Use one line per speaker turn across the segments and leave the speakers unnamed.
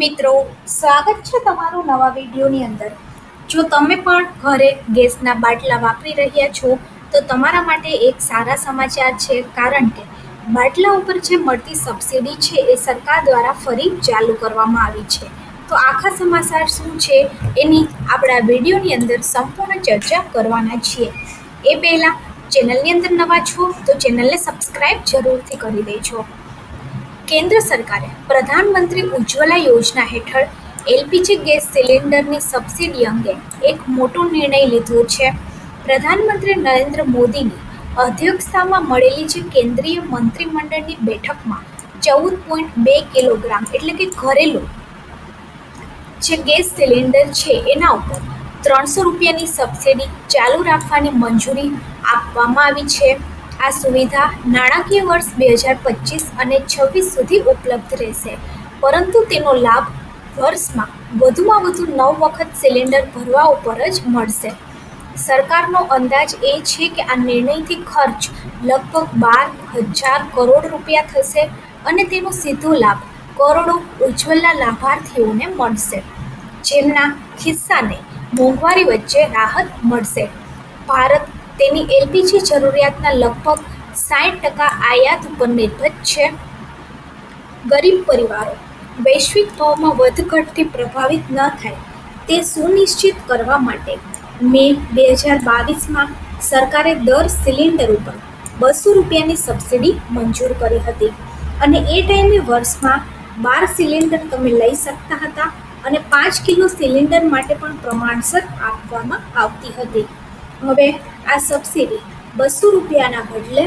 મિત્રો, સ્વાગત છે તમારું નવા વિડીયોની અંદર. જો તમે પણ ઘરે ગેસના બાટલા વાપરી રહ્યા છો, તો તમારા માટે એક સારા સમાચાર છે. કારણ કે બાટલા ઉપર જે મળતી સબસિડી છે, એ સરકાર દ્વારા ફરી ચાલુ કરવામાં આવી છે. તો આખા સમાચાર શું છે, એની આપણા વિડીયોની અંદર સંપૂર્ણ ચર્ચા કરવાના છીએ. એ પહેલાં ચેનલની અંદર નવા છો, તો ચેનલને સબસ્ક્રાઈબ જરૂરથી કરી દેજો. કેન્દ્ર સરકારે પ્રધાનમંત્રી ઉજ્જવલા યોજના હેઠળ એલપીજી ગેસ સિલિન્ડરની સબસિડી અંગે એક મોટો નિર્ણય લીધો છે. પ્રધાનમંત્રી નરેન્દ્ર મોદીની અધ્યક્ષતામાં મળેલી જે કેન્દ્રીય મંત્રીમંડળની બેઠકમાં ચૌદ પોઈન્ટ બે કિલોગ્રામ એટલે કે ઘરેલું જે ગેસ સિલિન્ડર છે એના ઉપર ત્રણસો રૂપિયાની સબસિડી ચાલુ રાખવાની મંજૂરી આપવામાં આવી છે. આ સુવિધા નાણાકીય વર્ષ બે હજાર પચીસ અને છવ્વીસ સુધી ઉપલબ્ધ રહેશે. પરંતુ તેનો લાભ વર્ષમાં વધુમાં વધુ નવ વખત સિલિન્ડર ભરવા ઉપર જ મળશે. સરકારનો અંદાજ એ છે કે આ નિર્ણયથી ખર્ચ લગભગ બાર હજાર કરોડ રૂપિયા થશે અને તેનો સીધો લાભ કરોડો ઉજ્જવલના લાભાર્થીઓને મળશે. જેમના ખિસ્સાને મોંઘવારી વચ્ચે રાહત મળશે. ભારત તેની એલપીજી જરૂરિયાતના લગભગ સાઠ ટકા આયાત ઉપર નિર્ભર છે. ગરીબ પરિવારો વૈશ્વિક ભાવમાં વધઘટથી પ્રભાવિત ન થાય તે સુનિશ્ચિત કરવા માટે મે બે હજાર બાવીસમાં સરકારે દર સિલિન્ડર ઉપર બસો રૂપિયાની સબસિડી મંજૂર કરી હતી અને એ ટાઈમે વર્ષમાં બાર સિલિન્ડર તમે લઈ શકતા હતા અને પાંચ કિલો સિલિન્ડર માટે પણ પ્રમાણસર આપવામાં આવતી હતી. હવે આ સબસિડી બસો રૂપિયાના બદલે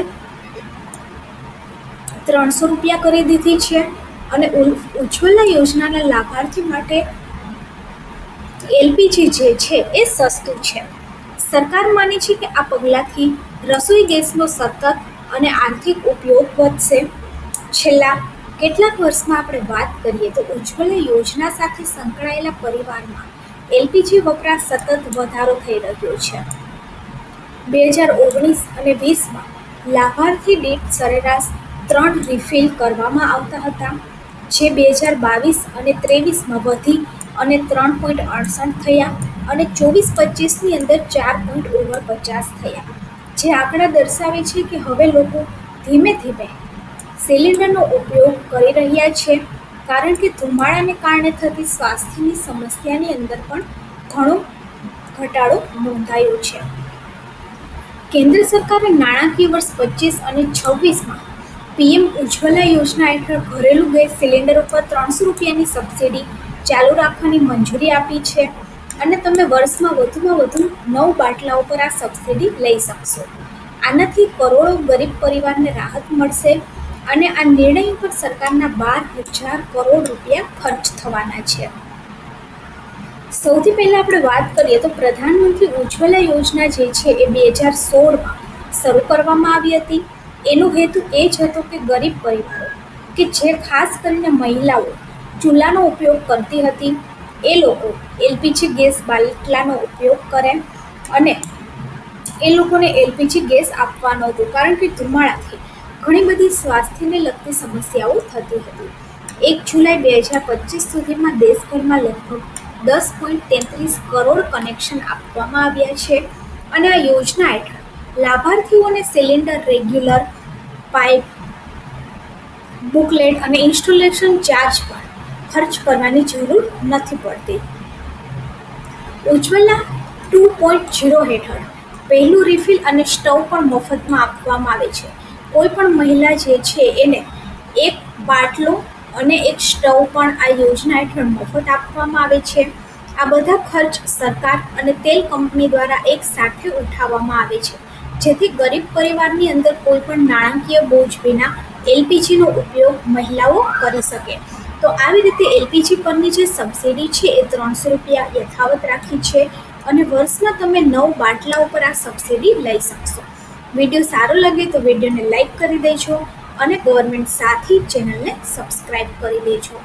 ત્રણસો રૂપિયા કરી દીધી છે અને ઉજ્જવલા યોજનાના લાભાર્થી માટે એલપીજી જે છે એ સસ્તું છે. સરકાર માને છે કે આ પગલાંથી રસોઈ ગેસનો સતત અને આર્થિક ઉપયોગ વધશે. છેલ્લા કેટલાક વર્ષમાં આપણે વાત કરીએ તો ઉજ્જવલા યોજના સાથે સંકળાયેલા પરિવારમાં એલપીજી વપરાશ સતત વધારો થઈ રહ્યો છે. બે હજાર ઓગણીસ અને વીસમાં લાભાર્થી દીઠ સરેરાશ ત્રણ રિફિલ કરવામાં આવતા હતા, જે બે હજાર બાવીસ અને ત્રેવીસમાં વધી અને ત્રણ પોઈન્ટ અડસઠ થયા અને ચોવીસ પચીસની અંદર ચાર પોઈન્ટ ઓગણપચાસ થયા. જે આંકડા દર્શાવે છે કે હવે લોકો ધીમે ધીમે સિલિન્ડરનો ઉપયોગ કરી રહ્યા છે, કારણ કે ધુમાડાને કારણે થતી સ્વાસ્થ્યની સમસ્યાની અંદર પણ ઘણો ઘટાડો નોંધાયો છે. કેન્દ્ર સરકારે નાણાકીય વર્ષ પચીસ અને છવ્વીસમાં પીએમ ઉજ્જવલા યોજના હેઠળ ઘરેલું ગેસ સિલિન્ડર ઉપર ત્રણસો રૂપિયાની સબસિડી ચાલુ રાખવાની મંજૂરી આપી છે અને તમે વર્ષમાં વધુમાં વધુ નવ બાટલા ઉપર આ સબસિડી લઈ શકશો. આનાથી કરોડો ગરીબ પરિવારને રાહત મળશે અને આ નિર્ણય ઉપર સરકારના બાર હજાર કરોડ રૂપિયા ખર્ચ થવાના છે. સૌથી પહેલાં આપણે વાત કરીએ તો પ્રધાનમંત્રી ઉજ્જવલા યોજના જે છે એ બે હજાર સોળમાં શરૂ કરવામાં આવી હતી. એનો હેતુ એ જ હતો કે ગરીબ પરિવારો કે જે ખાસ કરીને મહિલાઓ ચૂલાનો ઉપયોગ કરતી હતી. એ લોકો એલપીજી ગેસ બાટલાનો ઉપયોગ કરે અને એ લોકોને એલપીજી ગેસ આપવાનો હતો કારણ કે ધુમાડાથી ઘણી બધી સ્વાસ્થ્યને લગતી સમસ્યાઓ થતી હતી. એક જુલાઈ બે હજાર પચીસ સુધીમાં દેશભરમાં લગભગ દસ પોઈન્ટ તેત્રીસ કરોડ કનેક્શન આપવામાં આવ્યા છે. અને આ યોજના હેઠળ લાભાર્થીઓને સિલિન્ડર રેગ્યુલર પાઇપ બુકલેટ અને ઇન્સ્ટોલેશન ચાર્જ પર ખર્ચ કરવાની જરૂર નથી પડતી. ઉજ્જવલા ટુ પોઈન્ટ ઝીરો હેઠળ પહેલું રિફિલ અને સ્ટવ પણ મફતમાં આપવામાં આવે છે. કોઈ પણ મહિલા જે છે એને એક બાટલો અને એક સ્ટવ પણ આ યોજના હેઠળ મફત આપવામાં આવે છે. આ બધા ખર્ચ સરકાર અને તેલ કંપની દ્વારા એક સાથે ઉઠાવવામાં આવે છે. જેથી ગરીબ પરિવારની અંદર કોઈ પણ નાણાકીય બોજ વિના એલપીજીનો ઉપયોગ મહિલાઓ કરી શકે. તો આવી રીતે એલપીજી પરની જે સબસિડી છે એ ત્રણસો રૂપિયા યથાવત રાખી છે અને વર્ષમાં તમે નવ બાટલા ઉપર આ સબસિડી લઈ શકશો. વીડિયો સારો લાગે તો વિડીયોને લાઈક કરી દેજો અને ગવર્મેન્ટ સાથી ચેનલને સબસ્ક્રાઈબ કરી દેજો